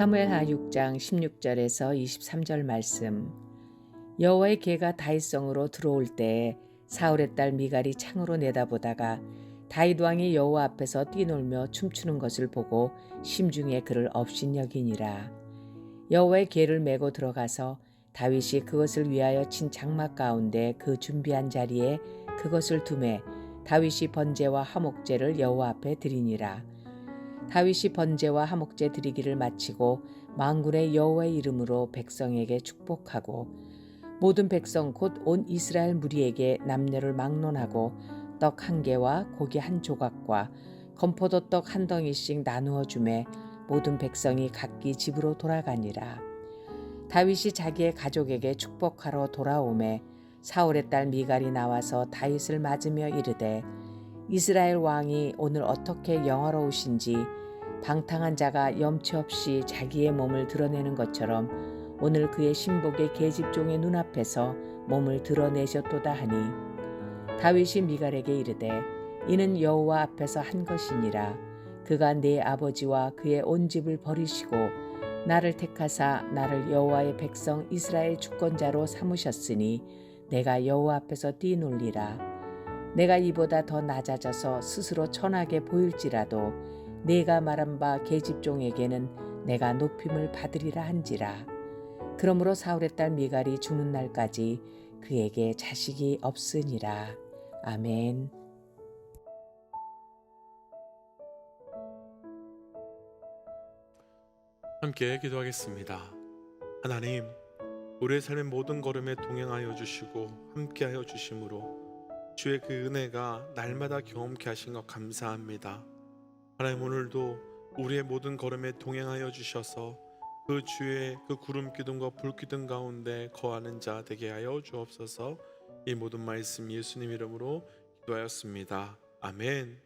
사무엘하 6장 16절에서 23절 말씀. 여호와의 개가 다윗성으로 들어올 때에 사울의 딸 미갈이 창으로 내다보다가 다윗 왕이 여호와 앞에서 뛰놀며 춤추는 것을 보고 심중에 그를 업신여기니라. 여호와의 개를 메고 들어가서 다윗이 그것을 위하여 친 장막 가운데 그 준비한 자리에 그것을 두매 다윗이 번제와 화목제를 여호와 앞에 드리니라 다윗이 번제와 화목제 드리기를 마치고 망군의 여호와의 이름으로 백성에게 축복하고 모든 백성 곧 온 이스라엘 무리에게 남녀를 막론하고 떡 한 개와 고기 한 조각과 건포도 떡 한 덩이씩 나누어 주매 모든 백성이 각기 집으로 돌아가니라. 다윗이 자기의 가족에게 축복하러 돌아오매 사울의 딸 미갈이 나와서 다윗을 맞으며 이르되 이스라엘 왕이 오늘 어떻게 영화로우신지 방탕한 자가 염치 없이 자기의 몸을 드러내는 것처럼 오늘 그의 신복의 계집종의 눈앞에서 몸을 드러내셨도다 하니 다윗이 미갈에게 이르되 이는 여호와 앞에서 한 것이니라. 그가 내 아버지와 그의 온 집을 버리시고 나를 택하사 나를 여호와의 백성 이스라엘 주권자로 삼으셨으니 내가 여호와 앞에서 뛰놀리라. 내가 이보다 더 낮아져서 스스로 천하게 보일지라도 내가 말한 바 계집종에게는 내가 높임을 받으리라 한지라 그러므로 사울의 딸 미갈이 죽는 날까지 그에게 자식이 없으니라 아멘. 함께 기도하겠습니다. 하나님, 우리의 삶의 모든 걸음에 동행하여 주시고 함께하여 주심으로 주의 그 은혜가 날마다 경험케 하신 것 감사합니다. 하나님 오늘도 우리의 모든 걸음에 동행하여 주셔서 그 주의 그 구름 기둥과 불 기둥 가운데 거하는 자 되게 하여 주옵소서. 이 모든 말씀 예수님 이름으로 기도하였습니다. 아멘.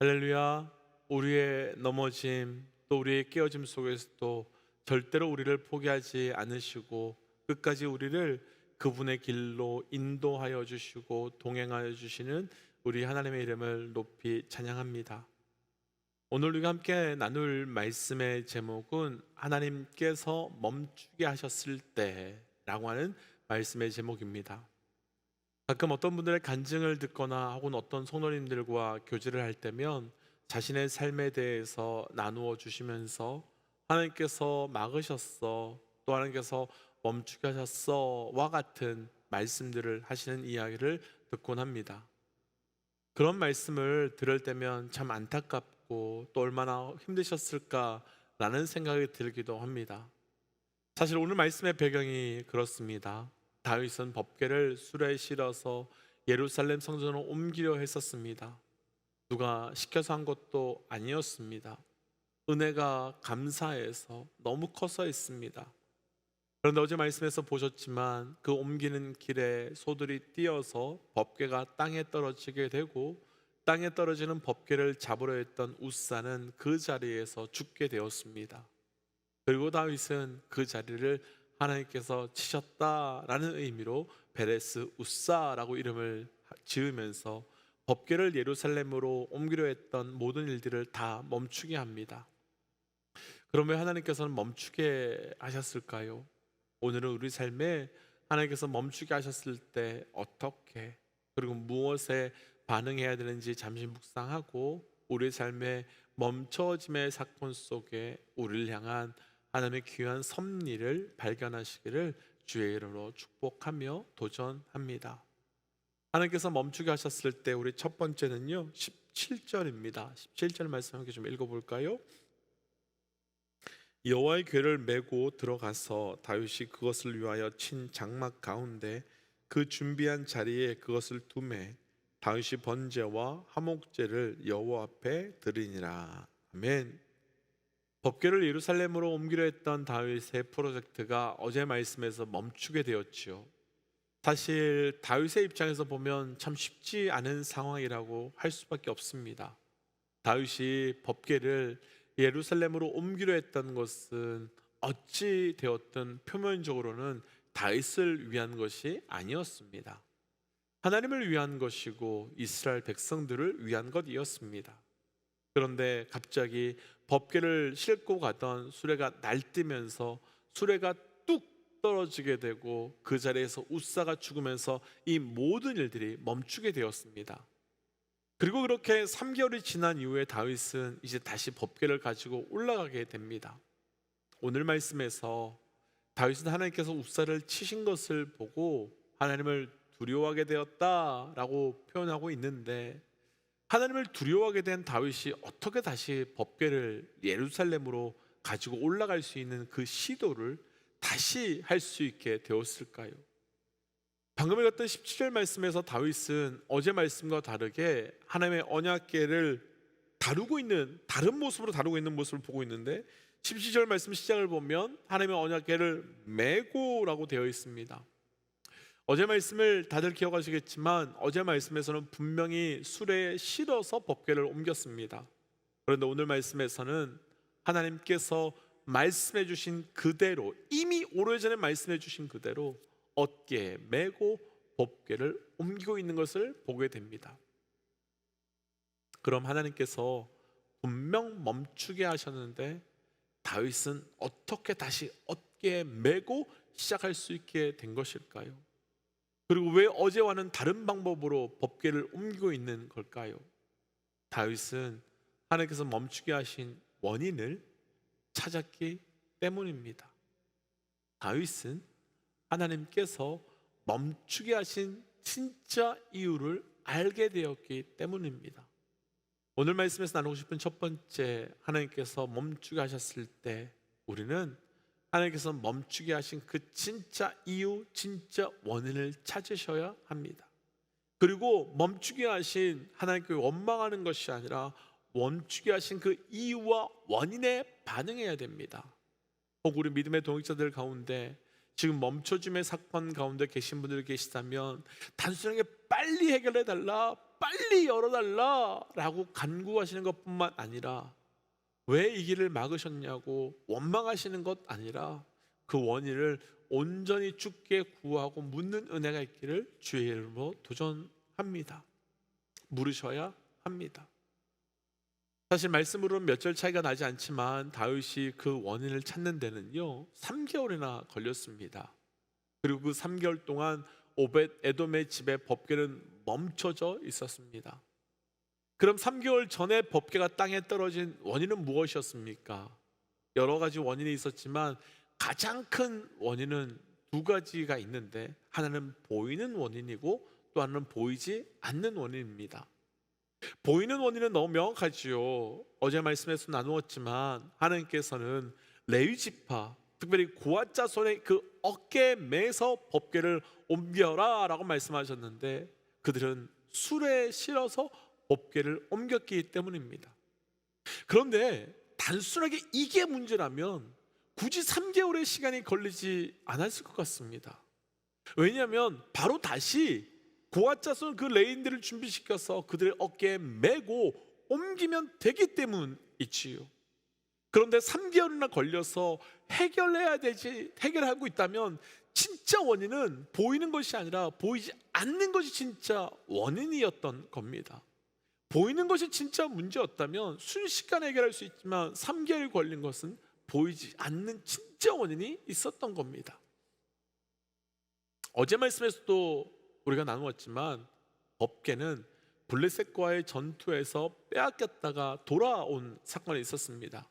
할렐루야. 우리의 넘어짐 또 우리의 깨어짐 속에서도 절대로 우리를 포기하지 않으시고 끝까지 우리를 그분의 길로 인도하여 주시고 동행하여 주시는 우리 하나님의 이름을 높이 찬양합니다. 오늘 우리가 함께 나눌 말씀의 제목은 하나님께서 멈추게 하셨을 때라고 하는 말씀의 제목입니다. 가끔 어떤 분들의 간증을 듣거나 혹은 어떤 성도님들과 교제를 할 때면 자신의 삶에 대해서 나누어 주시면서 하나님께서 막으셨어 또 하나님께서 멈추게 하셨어와 같은 말씀들을 하시는 이야기를 듣곤 합니다. 그런 말씀을 들을 때면 참 안타깝 고 또 얼마나 힘드셨을까라는 생각이 들기도 합니다. 사실 오늘 말씀의 배경이 그렇습니다. 다윗은 법궤를 수레에 실어서 예루살렘 성전으로 옮기려 했었습니다. 누가 시켜서 한 것도 아니었습니다. 은혜가 감사해서 너무 커서 있습니다. 그런데 어제 말씀에서 보셨지만 그 옮기는 길에 소들이 뛰어서 법궤가 땅에 떨어지게 되고 땅에 떨어지는 법궤를 잡으려 했던 우사는 그 자리에서 죽게 되었습니다. 그리고 다윗은 그 자리를 하나님께서 치셨다라는 의미로 베레스 우사라고 이름을 지으면서 법궤를 예루살렘으로 옮기려 했던 모든 일들을 다 멈추게 합니다. 그러면 하나님께서는 멈추게 하셨을까요? 오늘은 우리 삶에 하나님께서 멈추게 하셨을 때 어떻게 그리고 무엇에 반응해야 되는지 잠시 묵상하고 우리 삶의 멈춰짐의 사건 속에 우리를 향한 하나님의 귀한 섭리를 발견하시기를 주의 이름으로 축복하며 도전합니다. 하나님께서 멈추게 하셨을 때 우리 첫 번째는요 17절입니다. 17절 말씀 함께 좀 읽어 볼까요? 여호와의 궤를 메고 들어가서 다윗이 그것을 위하여 친 장막 가운데 그 준비한 자리에 그것을 두매 다윗이 번제와 화목제를 여호와 앞에 드리니라 아멘. 법궤를 예루살렘으로 옮기려 했던 다윗의 프로젝트가 어제 말씀에서 멈추게 되었지요. 사실 다윗의 입장에서 보면 참 쉽지 않은 상황이라고 할 수밖에 없습니다. 다윗이 법궤를 예루살렘으로 옮기려 했던 것은 어찌 되었든 표면적으로는 다윗을 위한 것이 아니었습니다. 하나님을 위한 것이고 이스라엘 백성들을 위한 것이었습니다. 그런데 갑자기 법궤를 싣고 가던 수레가 날뛰면서 수레가 뚝 떨어지게 되고 그 자리에서 우사가 죽으면서 이 모든 일들이 멈추게 되었습니다. 그리고 그렇게 3개월이 지난 이후에 다윗은 이제 다시 법궤를 가지고 올라가게 됩니다. 오늘 말씀에서 다윗은 하나님께서 우사를 치신 것을 보고 하나님을 두려워하게 되었다라고 표현하고 있는데 하나님을 두려워하게 된 다윗이 어떻게 다시 법궤를 예루살렘으로 가지고 올라갈 수 있는 그 시도를 다시 할 수 있게 되었을까요? 방금 읽었던 17절 말씀에서 다윗은 어제 말씀과 다르게 하나님의 언약궤를 다루고 있는 다른 모습으로 다루고 있는 모습을 보고 있는데 17절 말씀 시작을 보면 하나님의 언약궤를 메고라고 되어 있습니다. 어제 말씀을 다들 기억하시겠지만 어제 말씀에서는 분명히 수레에 실어서 법궤를 옮겼습니다. 그런데 오늘 말씀에서는 하나님께서 말씀해 주신 그대로 이미 오래전에 말씀해 주신 그대로 어깨에 메고 법궤를 옮기고 있는 것을 보게 됩니다. 그럼 하나님께서 분명 멈추게 하셨는데 다윗은 어떻게 다시 어깨에 메고 시작할 수 있게 된 것일까요? 그리고 왜 어제와는 다른 방법으로 법궤를 옮기고 있는 걸까요? 다윗은 하나님께서 멈추게 하신 원인을 찾았기 때문입니다. 다윗은 하나님께서 멈추게 하신 진짜 이유를 알게 되었기 때문입니다. 오늘 말씀에서 나누고 싶은 첫 번째 하나님께서 멈추게 하셨을 때 우리는 하나님께서 멈추게 하신 그 진짜 이유, 진짜 원인을 찾으셔야 합니다. 그리고 멈추게 하신 하나님께 원망하는 것이 아니라 멈추게 하신 그 이유와 원인에 반응해야 됩니다. 혹 우리 믿음의 동역자들 가운데 지금 멈춰짐의 사건 가운데 계신 분들 계시다면 단순하게 빨리 해결해 달라, 빨리 열어 달라라고 간구하시는 것뿐만 아니라 왜 이 길을 막으셨냐고 원망하시는 것 아니라 그 원인을 온전히 죽게 구하고 묻는 은혜가 있기를 주의 이름으로 도전합니다. 물으셔야 합니다. 사실 말씀으로는 몇 절 차이가 나지 않지만 다윗이 그 원인을 찾는 데는요 3개월이나 걸렸습니다. 그리고 그 3개월 동안 오벳 에돔의 집에 법궤는 멈춰져 있었습니다. 그럼 3개월 전에 법궤가 땅에 떨어진 원인은 무엇이었습니까? 여러 가지 원인이 있었지만 가장 큰 원인은 두 가지가 있는데 하나는 보이는 원인이고 또 하나는 보이지 않는 원인입니다. 보이는 원인은 너무 명확하지요. 어제 말씀에서 나누었지만 하나님께서는 레위 지파 특별히 고아 자손의 그 어깨에 매서 법궤를 옮겨라라고 말씀하셨는데 그들은 술에 실어서 법궤를 옮겼기 때문입니다. 그런데 단순하게 이게 문제라면 굳이 3개월의 시간이 걸리지 않았을 것 같습니다. 왜냐하면 바로 다시 고아자손 그 레인들을 준비시켜서 그들의 어깨에 메고 옮기면 되기 때문이지요. 그런데 3개월이나 걸려서 해결해야 되지 해결하고 있다면 진짜 원인은 보이는 것이 아니라 보이지 않는 것이 진짜 원인이었던 겁니다. 보이는 것이 진짜 문제였다면 순식간에 해결할 수 있지만 3개월이 걸린 것은 보이지 않는 진짜 원인이 있었던 겁니다. 어제 말씀에서도 우리가 나누었지만 법계는 블레셋과의 전투에서 빼앗겼다가 돌아온 사건이 있었습니다.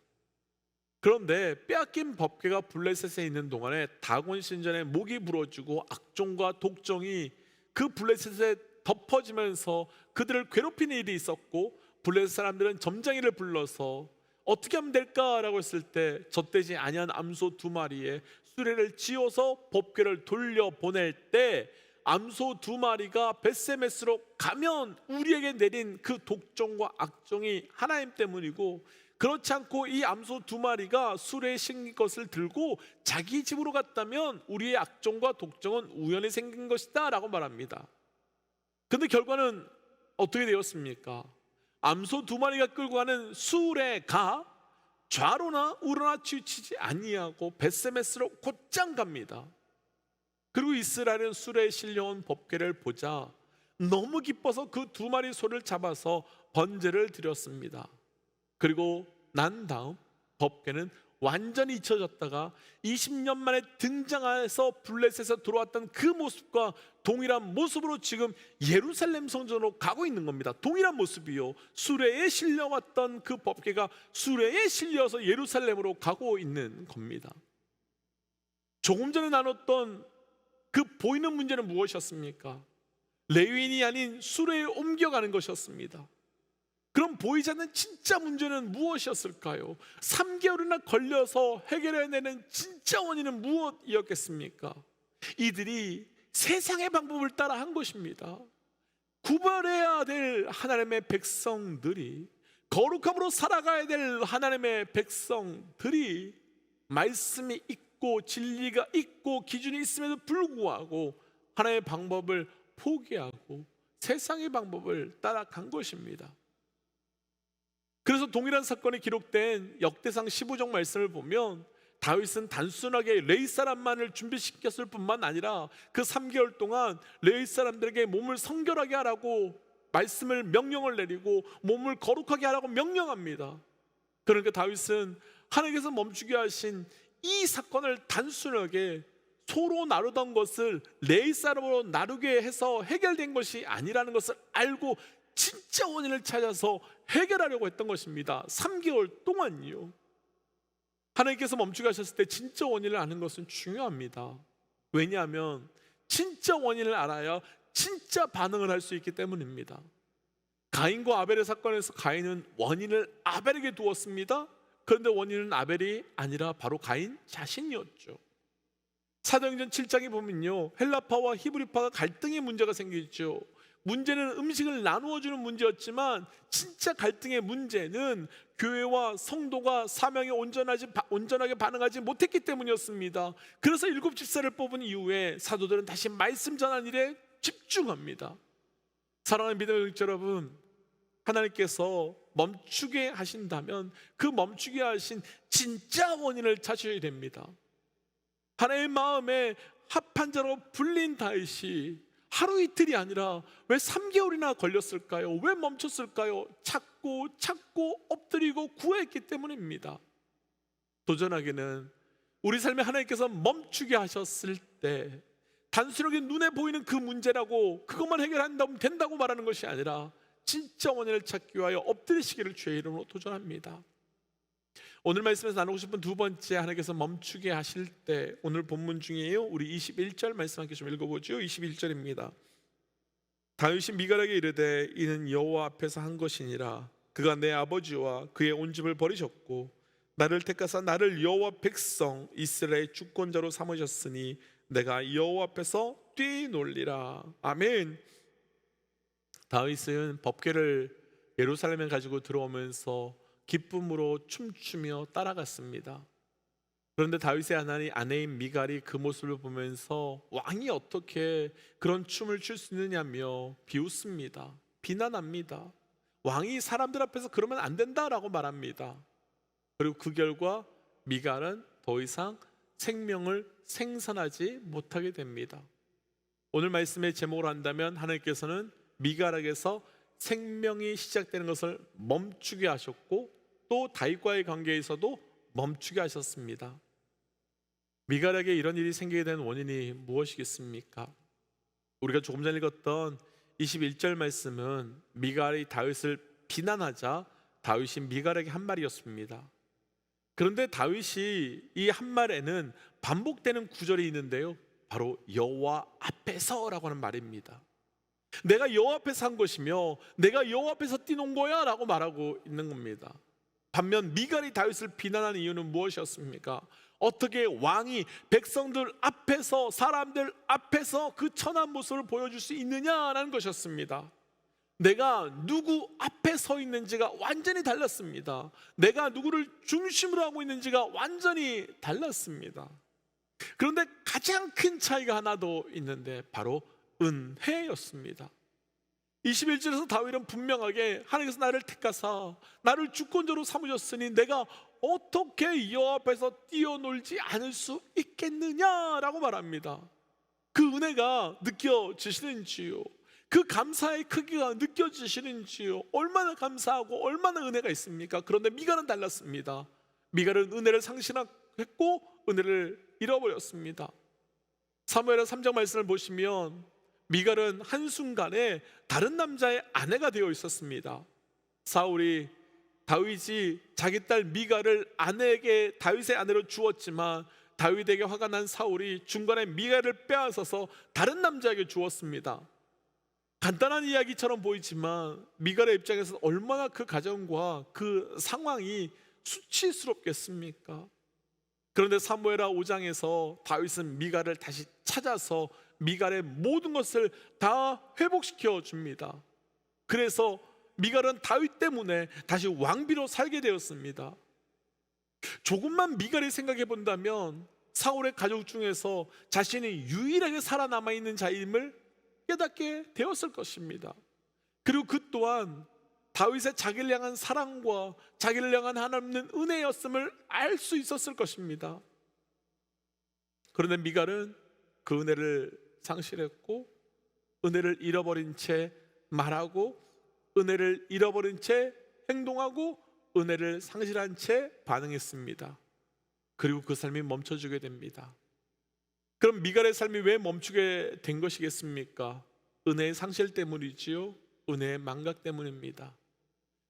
그런데 빼앗긴 법궤가 블레셋에 있는 동안에 다곤 신전에 목이 부러지고 악종과 독종이 그 블레셋에 덮어지면서 그들을 괴롭히는 일이 있었고 블레셋 사람들은 점장이를 불러서 어떻게 하면 될까라고 했을 때 젖되지 아니한 암소 두 마리에 수레를 지어서 법궤를 돌려 보낼 때 암소 두 마리가 베세메스로 가면 우리에게 내린 그 독종과 악종이 하나님 때문이고 그렇지 않고 이 암소 두 마리가 수레에 싣긴 것을 들고 자기 집으로 갔다면 우리의 악종과 독종은 우연히 생긴 것이다라고 말합니다. 근데 결과는 어떻게 되었습니까? 암소 두 마리가 끌고 가는 수레가 좌로나 우로나 치우치지 아니하고 베세메스로 곧장 갑니다. 그리고 이스라엘은 수레에 실려온 법궤를 보자 너무 기뻐서 그 두 마리 소를 잡아서 번제를 드렸습니다. 그리고 난 다음 법궤는 완전히 잊혀졌다가 20년 만에 등장해서 블레셋에서 들어왔던 그 모습과 동일한 모습으로 지금 예루살렘 성전으로 가고 있는 겁니다. 동일한 모습이요. 수레에 실려왔던 그 법궤가 수레에 실려서 예루살렘으로 가고 있는 겁니다. 조금 전에 나눴던 그 보이는 문제는 무엇이었습니까? 레위인이 아닌 수레에 옮겨가는 것이었습니다. 그럼 보이지 않는 진짜 문제는 무엇이었을까요? 3개월이나 걸려서 해결해내는 진짜 원인은 무엇이었겠습니까? 이들이 세상의 방법을 따라 한 것입니다. 구별해야 될 하나님의 백성들이 거룩함으로 살아가야 될 하나님의 백성들이 말씀이 있고 진리가 있고 기준이 있음에도 불구하고 하나님의 방법을 포기하고 세상의 방법을 따라간 것입니다. 그래서 동일한 사건이 기록된 역대상 15종 말씀을 보면 다윗은 단순하게 레이 사람만을 준비시켰을 뿐만 아니라 그 3개월 동안 레이 사람들에게 몸을 성결하게 하라고 말씀을 명령을 내리고 몸을 거룩하게 하라고 명령합니다. 그러니까 다윗은 하나님께서 멈추게 하신 이 사건을 단순하게 소로 나누던 것을 레이 사람으로 나누게 해서 해결된 것이 아니라는 것을 알고 진짜 원인을 찾아서 해결하려고 했던 것입니다. 3개월 동안요. 하나님께서 멈추게 하셨을 때 진짜 원인을 아는 것은 중요합니다. 왜냐하면 진짜 원인을 알아야 진짜 반응을 할 수 있기 때문입니다. 가인과 아벨의 사건에서 가인은 원인을 아벨에게 두었습니다. 그런데 원인은 아벨이 아니라 바로 가인 자신이었죠. 사도행전 7장에 보면요. 헬라파와 히브리파가 갈등의 문제가 생기죠. 문제는 음식을 나누어 주는 문제였지만 진짜 갈등의 문제는 교회와 성도가 사명에 온전하지 온전하게 반응하지 못했기 때문이었습니다. 그래서 일곱 집사를 뽑은 이후에 사도들은 다시 말씀 전한 일에 집중합니다. 사랑하는 믿음의 여러분, 하나님께서 멈추게 하신다면 그 멈추게 하신 진짜 원인을 찾으셔야 됩니다. 하나님의 마음에 합한 자로 불린 다윗이 하루 이틀이 아니라 왜 3개월이나 걸렸을까요? 왜 멈췄을까요? 찾고 찾고 엎드리고 구했기 때문입니다. 도전하기는 우리 삶에 하나님께서 멈추게 하셨을 때 단순하게 눈에 보이는 그 문제라고 그것만 해결한다면 된다고 말하는 것이 아니라 진짜 원인을 찾기 위하여 엎드리시기를 주의 이름으로 도전합니다. 오늘 말씀에서 나누고 싶은 두 번째 하나님께서 멈추게 하실 때 오늘 본문 중에요. 우리 21절 말씀 함께 좀 읽어보죠. 21절입니다. 다윗이 미갈에게 이르되 이는 여호와 앞에서 한 것이니라 그가 내 아버지와 그의 온 집을 버리셨고 나를 택하사 나를 여호와 백성 이스라엘 주권자로 삼으셨으니 내가 여호와 앞에서 뛰놀리라 아멘. 다윗은 법궤를 예루살렘에 가지고 들어오면서 기쁨으로 춤추며 따라갔습니다. 그런데 다윗의 아내인 아내인 미갈이 그 모습을 보면서 왕이 어떻게 그런 춤을 출 수 있느냐며 비웃습니다. 비난합니다. 왕이 사람들 앞에서 그러면 안 된다라고 말합니다. 그리고 그 결과 미갈은 더 이상 생명을 생산하지 못하게 됩니다. 오늘 말씀의 제목으로 한다면 하나님께서는 미갈에게서 생명이 시작되는 것을 멈추게 하셨고 또 다윗과의 관계에서도 멈추게 하셨습니다. 미갈에게 이런 일이 생기게 된 원인이 무엇이겠습니까? 우리가 조금 전에 읽었던 21절 말씀은 미갈이 다윗을 비난하자 다윗이 미갈에게 한 말이었습니다. 그런데 다윗이 이 한 말에는 반복되는 구절이 있는데요. 바로 여호와 앞에서라고 하는 말입니다. 내가 여호와 앞에서 한 것이며 내가 여호와 앞에서 뛰는 거야라고 말하고 있는 겁니다. 반면 미갈이 다윗을 비난하는 이유는 무엇이었습니까? 어떻게 왕이 백성들 앞에서 사람들 앞에서 그 천한 모습을 보여줄 수 있느냐라는 것이었습니다. 내가 누구 앞에 서 있는지가 완전히 달랐습니다. 내가 누구를 중심으로 하고 있는지가 완전히 달랐습니다. 그런데 가장 큰 차이가 하나 더 있는데 바로 은혜였습니다. 21절에서 다윗은 분명하게 하나님께서 나를 택하사 나를 주권자로 삼으셨으니 내가 어떻게 여호와 앞에서 뛰어놀지 않을 수 있겠느냐라고 말합니다. 그 은혜가 느껴지시는지요? 그 감사의 크기가 느껴지시는지요? 얼마나 감사하고 얼마나 은혜가 있습니까? 그런데 미갈은 달랐습니다. 미갈은 은혜를 상실했고 은혜를 잃어버렸습니다. 사무엘하 3장 말씀을 보시면 미갈은 한순간에 다른 남자의 아내가 되어 있었습니다. 사울이 다윗이 자기 딸 미갈을 아내에게 다윗의 아내로 주었지만 다윗에게 화가 난 사울이 중간에 미갈을 빼앗아서 다른 남자에게 주었습니다. 간단한 이야기처럼 보이지만 미갈의 입장에서 얼마나 그 가정과 그 상황이 수치스럽겠습니까? 그런데 사무엘하 5장에서 다윗은 미갈을 다시 찾아서 미갈의 모든 것을 다 회복시켜 줍니다. 그래서 미갈은 다윗 때문에 다시 왕비로 살게 되었습니다. 조금만 미갈이 생각해 본다면 사울의 가족 중에서 자신이 유일하게 살아남아 있는 자임을 깨닫게 되었을 것입니다. 그리고 그 또한 다윗의 자기를 향한 사랑과 자기를 향한 하나님의 은혜였음을 알 수 있었을 것입니다. 그런데 미갈은 그 은혜를 상실했고 은혜를 잃어버린 채 말하고 은혜를 잃어버린 채 행동하고 은혜를 상실한 채 반응했습니다. 그리고 그 삶이 멈춰지게 됩니다. 그럼 미갈의 삶이 왜 멈추게 된 것이겠습니까? 은혜의 상실 때문이지요. 은혜의 망각 때문입니다.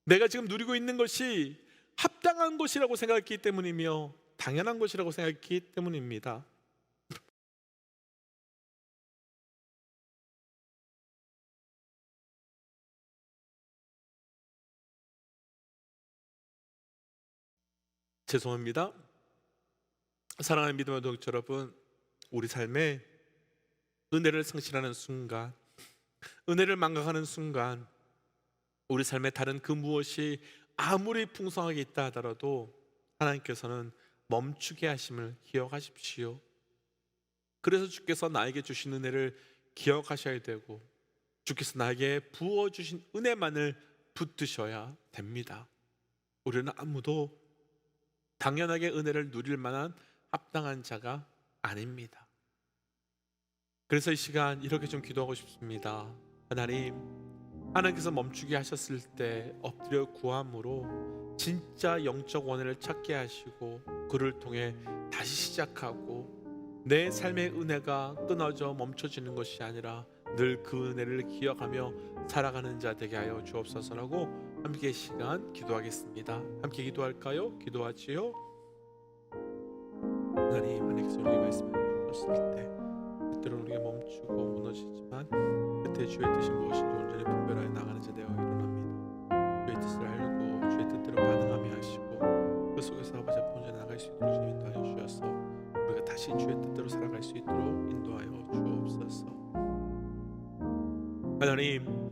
내가 지금 누리고 있는 것이 합당한 것이라고 생각했기 때문이며 당연한 것이라고 생각했기 때문입니다. 죄송합니다. 사랑하는 믿음의 동역 여러분, 우리 삶에 은혜를 상실하는 순간, 은혜를 망각하는 순간, 우리 삶에 다른 그 무엇이 아무리 풍성하게 있다 하더라도 하나님께서는 멈추게 하심을 기억하십시오. 그래서 주께서 나에게 주신 은혜를 기억하셔야 되고 주께서 나에게 부어 주신 은혜만을 붙드셔야 됩니다. 우리는 아무도 당연하게 은혜를 누릴 만한 합당한 자가 아닙니다. 그래서 이 시간 이렇게 좀 기도하고 싶습니다. 하나님, 하나님께서 멈추게 하셨을 때 엎드려 구함으로 진짜 영적 원인을 찾게 하시고 그를 통해 다시 시작하고 내 삶의 은혜가 끊어져 멈춰지는 것이 아니라 늘 그 은혜를 기억하며 살아가는 자 되게 하여 주옵소서라고 함께 이 시간 기도하겠습니다. 함께 기도할까요? 기도하지요. 하나님 하나님께서 우리에게 말씀해 주셨을 때 때때로 우리가 멈추고 무너지지만 끝에 주의 뜻이 무엇인지 온전히 분별하여 나가는 자 되어 일어납니다. 하나님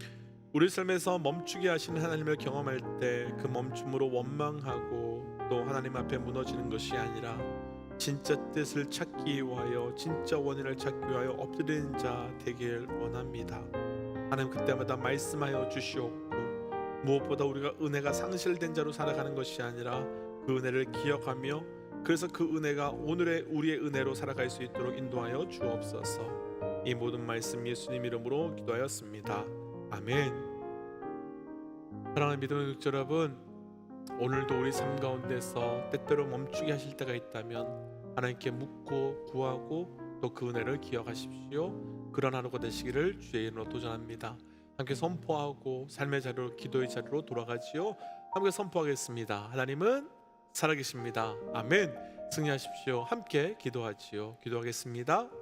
우리 삶에서 멈추게 하시는 하나님을 경험할 때 그 멈춤으로 원망하고 또 하나님 앞에 무너지는 것이 아니라 진짜 뜻을 찾기 위하여 진짜 원인을 찾기 위하여 엎드리는 자 되길 원합니다. 하나님 그때마다 말씀하여 주시옵고 무엇보다 우리가 은혜가 상실된 자로 살아가는 것이 아니라 그 은혜를 기억하며 그래서 그 은혜가 오늘의 우리의 은혜로 살아갈 수 있도록 인도하여 주옵소서. 이 모든 말씀 예수님 이름으로 기도하였습니다. 아멘. 사랑하는 믿음의 육 여러분, 오늘도 우리 삶 가운데서 때때로 멈추게 하실 때가 있다면 하나님께 묻고 구하고 또 그 은혜를 기억하십시오. 그런 하루가 되시기를 주의 이름으로 도전합니다. 함께 선포하고 삶의 자리로 기도의 자리로 돌아가지요. 함께 선포하겠습니다. 하나님은 살아계십니다. 아멘. 승리하십시오. 함께 기도하지요. 기도하겠습니다.